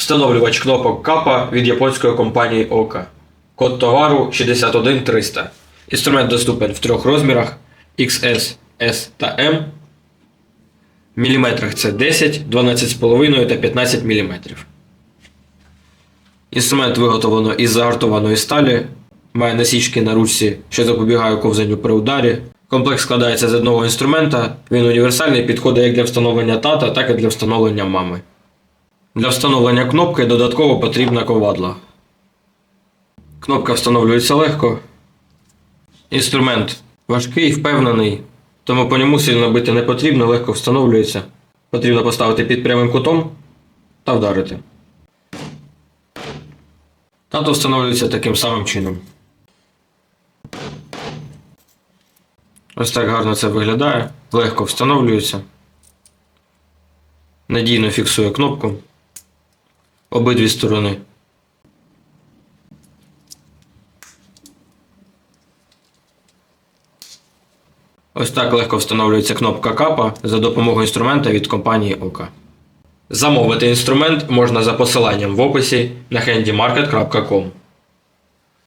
Встановлювач кнопок капа від японської компанії Ока. Код товару 61300. Інструмент доступен в трьох розмірах XS, S та M. В міліметрах це 10, 12,5 та 15 мм. Інструмент виготовлено із загартованої сталі, має насічки на ручці, що запобігає ковзанню при ударі. Комплект складається з одного інструмента, він універсальний, підходить як для встановлення тата, так і для встановлення мами. Для встановлення кнопки додатково потрібна ковадла. Кнопка встановлюється легко. Інструмент важкий, впевнений, тому по ньому сильно бити не потрібно, легко встановлюється. Потрібно поставити під прямим кутом та вдарити. Тато встановлюється таким самим чином. Ось так гарно це виглядає, легко встановлюється. Надійно фіксує кнопку. Обидві сторони. Ось так легко встановлюється кнопка капа за допомогою інструмента від компанії Ока. Замовити інструмент можна за посиланням в описі на handymarket.com.